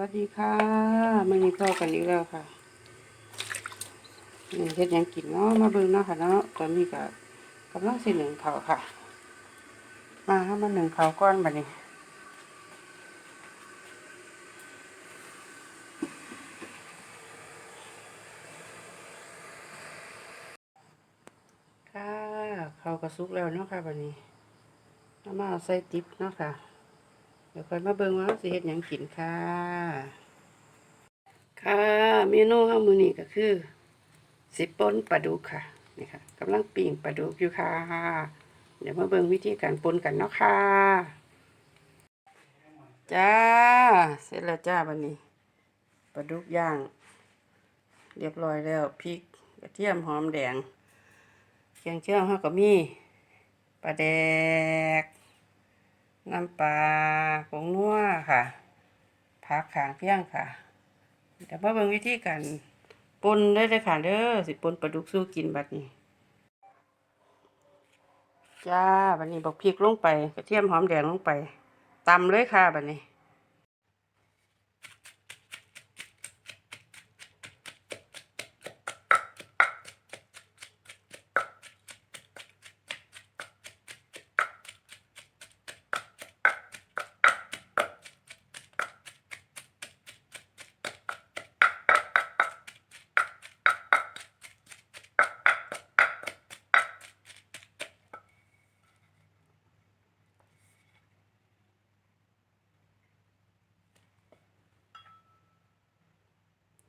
วัสดีค่ะมันนี้เข้ากันอีกแล้วค่ะนี่เฮ็ดยังกินเนาะมาเบิ่งเนาะค่ะเนาะตอนนี้ก็กำลังสิหนึ่งเขาค่ะ มาให้มาหนึ่งเขาก้อนบัดนี้ค่ะเขากระซุกแล้วเนาะค่ะบัดนี้เอามาเอาใส่ติ๊บเนาะค่ะ เดี๋ยวค่อยมาเบิ่งว่าสิเฮ็ดหยังกินค่ะ ค่ะเมนูข้ามือนี้ก็คือ สิป่นปลาดุกค่ะนี่ค่ะกำลังปิ้งปลาดุกอยู่ค่ะ เดี๋ยวมาเบิ่งวิธีการปนกันเนาะค่ะจ้าเสร็จแล้วจ้าบันนี้ปลาดุกย่าง เรียบร้อยแล้วพริกกระเทียมหอมแดงเคียงเชื่อมเฮาก็มีปลาแดก น้ำปลาผงนัวค่ะผักขางเพียงค่ะเดี๋ยวมาเบิ่งวิธีการปนได้เลยค่ะเด้อสิปนปลาดุกสู้กินบัดนี้ จ้าบัดนี้บอกพริกลงไปกระเทียมหอมแดงลงไปตำเลยค่ะบัดนี้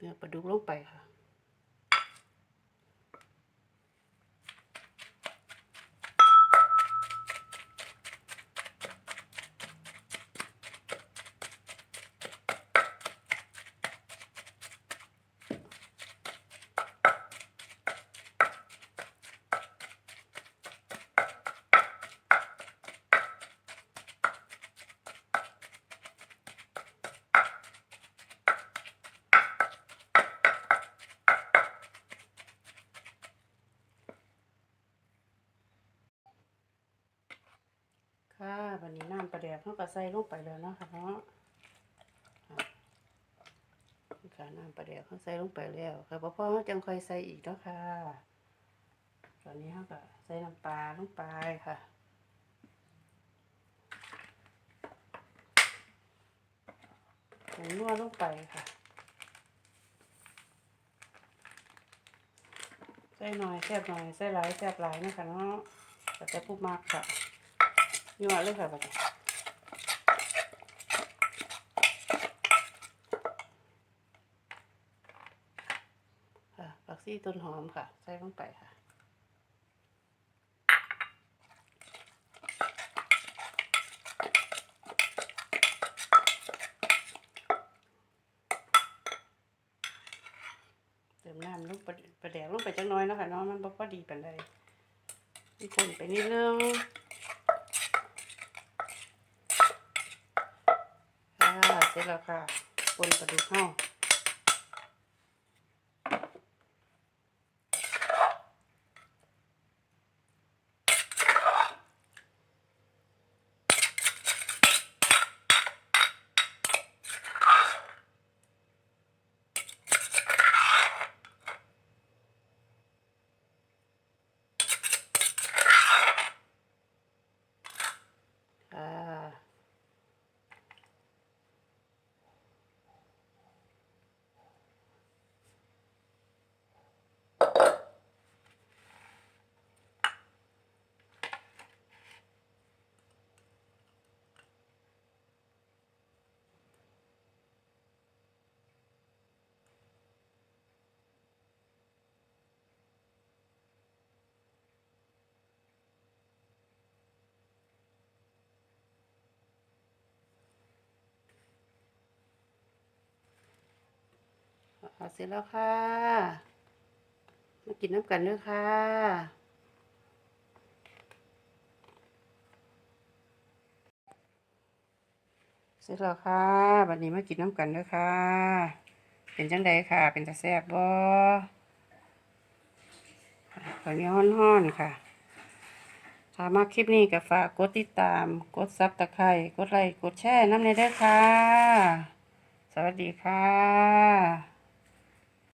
เนื้อปลาดุกลงไปค่ะ ค่ะวันนี้น้ำปลาแดกเขาก็ใส่ลงไปแล้วเนาะค่ะเนาะค่ะนี่ค่ะน้ำปลาแดกเขาใส่ลงไปแล้วค่ะพอพอเขาจังค่อยใส่อีกเนาะค่ะตอนนี้เขาก็ใส่น้ำปลาลงไปค่ะผงนัวลงไปค่ะ ใส่หน่อยแซ่บหน่อยใส่หลายแซ่บหลายนะคะเนาะแต่แต่ผู้มากค่ะ ยั่วเลยค่ะบัดนี้ค่ะผักซี่ต้นหอมค่ะ ใส่ลงไปค่ะเติมน้ำลงไปประแดกลงไปจังน้อยนะคะเนาะมันบ่พอดีปานใดมีคนไปนิดนึง ค่ะ เสร็จแล้วค่ะปนปลาดุกเข้า เอเสร็จแล้วค่ะ มากินน้ำกันด้วยค่ะเสร็จแล้วค่ะบัดนี้มากินน้ำกันด้วยค่ะ เป็นจังใดค่ะ เป็นตาแซ่บบ่ข้าวนียวฮ้อนๆค่ะ ถ้ามาคลิปนี้ก็ฝากกดติดตาม กดซับตะไคร้กดไลค์ กดแชร์น้ำในเด้ค่ะ สวัสดีค่ะ